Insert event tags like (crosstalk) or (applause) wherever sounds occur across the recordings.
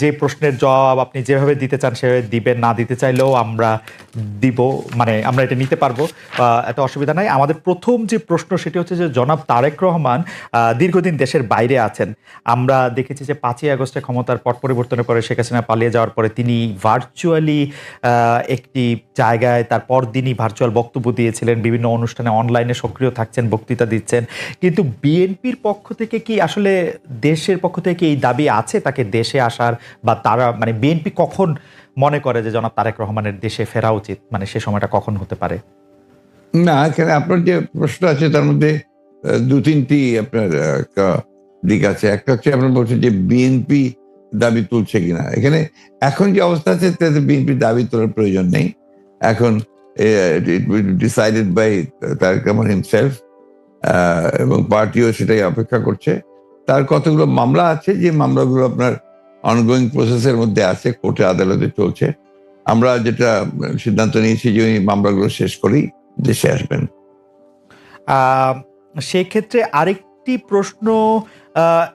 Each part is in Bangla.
যে প্রশ্নের জবাব আপনি যেভাবে দিতে চান সেভাবে দিবেন, না দিতে চাইলেও আমরা দিব মানে আমরা এটা নিতে পারব। এত অসুবিধা নাই। আমাদের প্রথম যে প্রশ্ন সেটি হচ্ছে যে, জনাব তারেক রহমান দীর্ঘদিন দেশের বাইরে আছেন। আমরা দেখেছি যে পাঁচই আগস্টে ক্ষমতার পট পরিবর্তনের পরে শেখ হাসিনা পালিয়ে যাওয়ার পরে তিনি ভার্চুয়ালি একটি জায়গায় তার পরদিনই ভার্চুয়াল বক্তব্য দিয়েছিলেন, বিভিন্ন অনুষ্ঠানে অনলাইনে সক্রিয় থাকছেন, বক্তৃতা দিচ্ছেন। কিন্তু বিএনপির পক্ষ থেকে কি আসলে দেশের পক্ষ থেকে এই দাবি আছে তাকে দেশে আসার? বা তারা মানে বিএনপি কখন মনে করে যে জনাব তারেক রহমানের দেশে ফেরা উচিত? মানে সে সময়টা কখন হতে পারে? না, এখানে আপনার যে প্রশ্ন আছে তার মধ্যে দু তিনটি আপনার দিক আছে। একটা হচ্ছে আপনার বলছেন যে বিএনপি দাবি তুলছে কিনা। এখানে এখন যে অবস্থা আছে, তাতে বিএনপি দাবি তোলার প্রয়োজন নেই। এখন decided by Tarique Rahman himself এবং পার্টিও সেটাই অপেক্ষা করছে। তার কতগুলো মামলা আছে, যে মামলাগুলো আপনার অনগোয়িং প্রসেসের মধ্যে আছে, কোর্টে আদালতে চলছে, আমরা যেটা সিদ্ধান্ত নিয়েছি যে ওই মামলাগুলো শেষ করেই দেশে আসবেন। সেক্ষেত্রে আরেকটি প্রশ্ন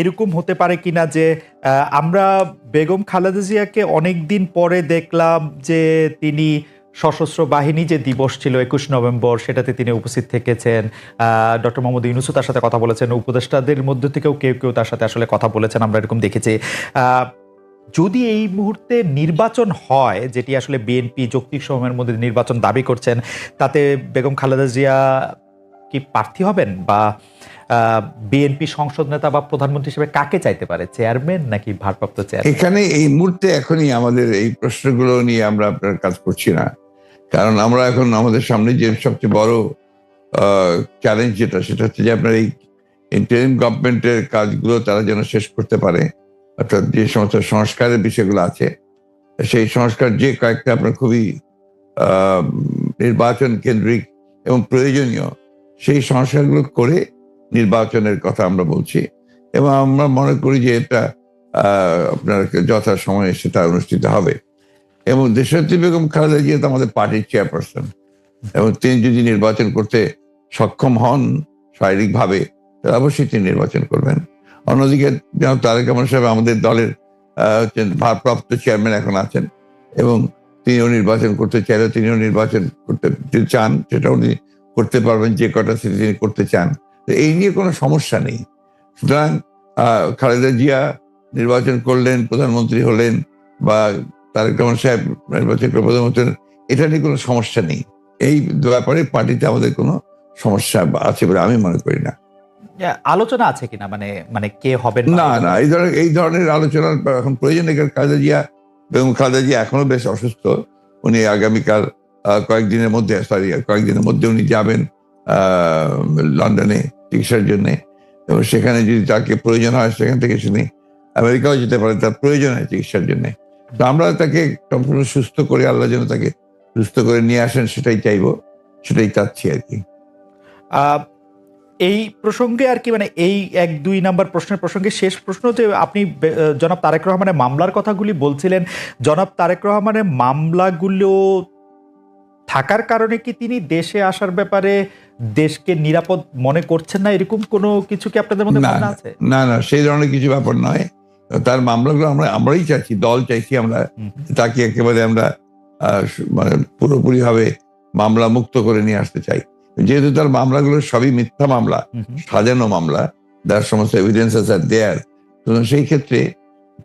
এরকম হতে পারে কিনা যে আমরা বেগম খালেদা জিয়াকে অনেক দিন পরে দেখলাম যে তিনি সশস্ত্র বাহিনী যে দিবস ছিল একুশ নভেম্বর, সেটাতে তিনি উপস্থিত থেকেছেন। ডক্টর মোহাম্মদ ইউনুসও তার সাথে কথা বলেছেন। উপদেষ্টাদের মধ্যে থেকেও কেউ কেউ তার সাথে আসলে কথা বলেছেন, আমরা এরকম দেখেছি। যদি এই মুহূর্তে নির্বাচন হয়, যেটি আসলে বিএনপি যৌক্তিক সময়ের মধ্যে নির্বাচন দাবি করছেন, তাতে বেগম খালেদা জিয়া কি প্রার্থী হবেন? বা বিএনপি সংসদ নেতা বা প্রধানমন্ত্রী হিসেবে কাকে চাইতে পারে? চেয়ারম্যান নাকি ভারপ্রাপ্ত চেয়ারম্যান? এখানে এই মুহূর্তে এখনই আমাদের এই প্রশ্নগুলো নিয়ে আমরা আপনার কাজ করছি না। কারণ আমরা এখন আমাদের সামনে যে সবচেয়ে বড় চ্যালেঞ্জ যেটা, সেটা হচ্ছে যে আপনার এই ইন্টারিম গভর্নমেন্টের কাজগুলো তারা যেন শেষ করতে পারে। অর্থাৎ যে সমস্ত সংস্কারের বিষয়গুলো আছে, সেই সংস্কার যে কয়েকটা আপনার খুবই নির্বাচন কেন্দ্রিক এবং প্রয়োজনীয়, সেই সংস্কারগুলো করে নির্বাচনের কথা আমরা বলছি। এবং আমরা মনে করি যে এটা আপনার যথা সময়ে সেটা অনুষ্ঠিত হবে। এবং দেশাত্রী বেগম খালেদা জিয়া তো আমাদের পার্টির চেয়ারপারসন এবং তিনি যদি নির্বাচন করতে সক্ষম হন শারীরিকভাবে, তাহলে অবশ্যই তিনি নির্বাচন করবেন। অন্যদিকে যেন তারেক রহমান সাহেব আমাদের দলের ভারপ্রাপ্ত চেয়ারম্যান এখন আছেন এবং তিনিও নির্বাচন করতে চাইলে তিনিও নির্বাচন করতে চান সেটা উনি করতে পারবেন, যে কটা সিটি তিনি করতে চান। এই নিয়ে কোনো সমস্যা নেই। সুতরাং খালেদা জিয়া নির্বাচন করলেন, প্রধানমন্ত্রী হলেন বা তারেক রহমান সাহেব নির্বাচন করে প্রধানমন্ত্রী এটা নিয়ে কোনো সমস্যা নেই। এই ব্যাপারে পার্টিতে আমাদের কোনো সমস্যা আছে বলে আমি মনে করি না। আলোচনা আছে কিনা? মানে মানে কে হবে না না এই ধরনের এই ধরনের আলোচনার এখন প্রয়োজন। নেই খালেদা জিয়া এবং খালেদা জিয়া এখনও বেশ অসুস্থ। উনি আগামীকাল কয়েকদিনের মধ্যে সরি কয়েকদিনের মধ্যে উনি যাবেন লন্ডনে চিকিৎসার জন্য। এবং সেখানে যদি তাকে প্রয়োজন হয় সেখান থেকে তিনি আমেরিকাও যেতে পারে তার প্রয়োজন হয় চিকিৎসার জন্য। আমরা তাকে সম্পূর্ণ সুস্থ করে আল্লাহ যেন তাকে সুস্থ করে নিয়ে আসেন সেটাই চাইব সেটাই চাচ্ছি আর কি। এই প্রসঙ্গে আর কি মানে এই এক দুই নাম্বার প্রশ্নের প্রসঙ্গে শেষ প্রশ্ন যে আপনি জনাব তারেক রহমানের মামলার কথাগুলি বলছিলেন। জনাব তারেক রহমানের মামলাগুলো থাকার কারণে কি তিনি দেশে আসার ব্যাপারে দেশকে নিরাপদ মনে করছেন না? এরকম কোনো কিছু কি আপনাদের মধ্যে। আছে? না না সেই ধরনের কিছু ব্যাপার নয়। তার মামলাগুলো আমরা আমরাই চাইছি দল চাইছি আমরা তাকে একেবারে আমরা মানে পুরোপুরি ভাবে মামলা মুক্ত করে নিয়ে আসতে চাই। যেহেতু তার মামলাগুলো সবই মিথ্যা মামলা। সাজানো মামলা তার সমস্ত এভিডেন্সেস আর দেয়ার সেই ক্ষেত্রে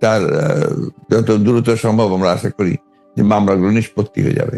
তার যত দ্রুত সম্ভব আমরা আশা করি যে মামলাগুলো নিষ্পত্তি হয়ে যাবে।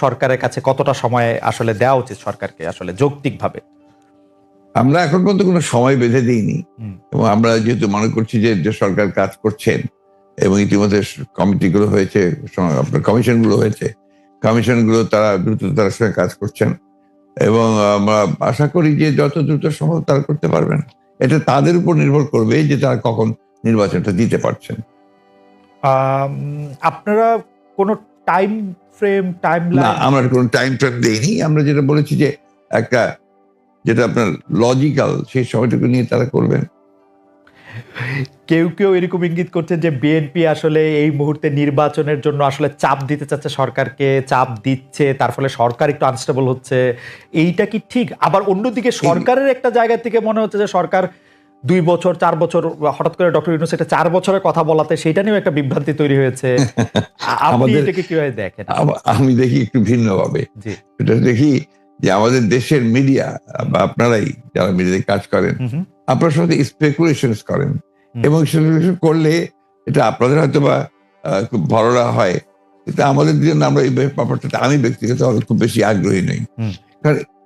সরকারের কাছে কতটা সময় আসলে দেওয়া উচিত সরকারকে আসলে যৌক্তিকভাবে? আমরা এখন পর্যন্ত কোনো সময় বেঁধে দিইনি। এবং আমরা যেহেতু মনে করছি যে যে সরকার কাজ করছেন এবং ইতিমধ্যে কমিটিগুলো হয়েছে আপনার কমিশনগুলো হয়েছে কমিশনগুলো তারা দ্রুততার সঙ্গে কাজ করছেন। এবং আমরা আশা করি যে যত দ্রুত সম্ভব তারা করতে পারবেন। এটা তাদের উপর নির্ভর করবে যে তারা কখন নির্বাচনটা দিতে পারছেন। আপনারা কোনো টাইম ফ্রেম টাইম না আমরা কোনো টাইম ফ্রেম দেইনি। আমরা যেটা বলেছি যে একটা যেটা আপনার লজিক্যাল সেই সময়টুকু নিয়ে তারা করবেন। কেউ কেউ এরকম ইঙ্গিত করছে যে বিএনপি আসলে এই মুহূর্তে নির্বাচনের জন্য আসলে চাপ দিতে চাচ্ছে সরকারকে চাপ দিচ্ছে তার ফলে সরকার একটু আনস্টেবল হচ্ছে। এইটা কি ঠিক? আবার অন্যদিকে সরকারের একটা জায়গা থেকে মনে হচ্ছে যে সরকার দুই বছর চার বছর হঠাৎ করে ডক্টর ইউনুস এটা চার বছরের কথা বলাতে সেটা নিয়েও একটা বিভ্রান্তি তৈরি হয়েছে। (laughs) আপনি এটাকে কীভাবে দেখেন? আমি দেখি একটু ভিন্নভাবে। এটা দেখি যে আমাদের দেশের মিডিয়া বা আপনারাই যারা মিডিয়াতে কাজ করেন আপনার সাথে স্পেকুলেশন করেন। এবং স্পেকুলেশন করলে এটা আপনাদের হয়তো বা খুব ভালোরা হয়। কিন্তু আমাদের জন্য আমরা এই ব্যাপারটা আমি ব্যক্তিগত খুব বেশি আগ্রহী নই। কারণ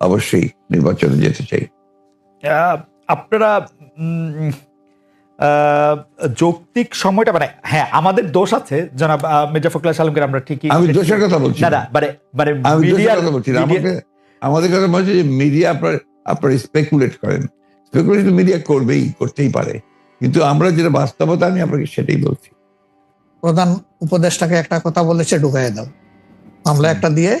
অবশ্যই নির্বাচনে যেতে চাই। আপনারা আহ, যৌক্তিক সময়টা মানে হ্যাঁ আমাদের দোষ আছে জনাব মির্জা ফখরুল সালামকে আমরা ঠিকই আমি দোষের কথা বলছি না। মানে মানে আমি দোষের কথা বলছি না। আমাকে আমাদের কথা বলছে যে মিডিয়া আপনার আপনার স্পেকুলেট করেন। স্পেকুলেট মিডিয়া করবেই করতেই পারে। কিন্তু আমরা যেটা বাস্তবতা আমি আপনাকে সেটাই বলছি। প্রধান উপদেষ্টাকে একটা কথা বলেছে ঢুকাই দাও। মামলা একটা দিয়ে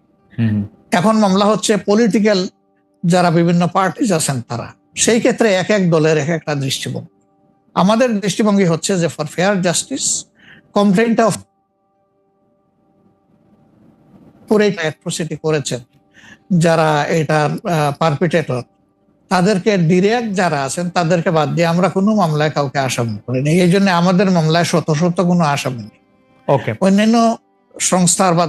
এখন মামলা হচ্ছে পলিটিক্যাল যারা বিভিন্ন পার্টিজ আছেন তারা। সেই ক্ষেত্রে এক এক দলের এক একটা দৃষ্টিভঙ্গি। আমাদের দৃষ্টিভঙ্গি হচ্ছে যে for fair justice complaint of পুরো অ্যাট্রোসিটি করেছেন। যারা এটার পারপিটেটর তাদেরকে ডিরেক্ট যারা আছেন তাদেরকে বাদ দিয়ে আমরা কোনো মামলায় কাউকে আসামি করিনি। এই জন্য আমাদের মামলায় শত শত কোনো আসামি নেই। ওকে অন্যান্য সংস্থার বা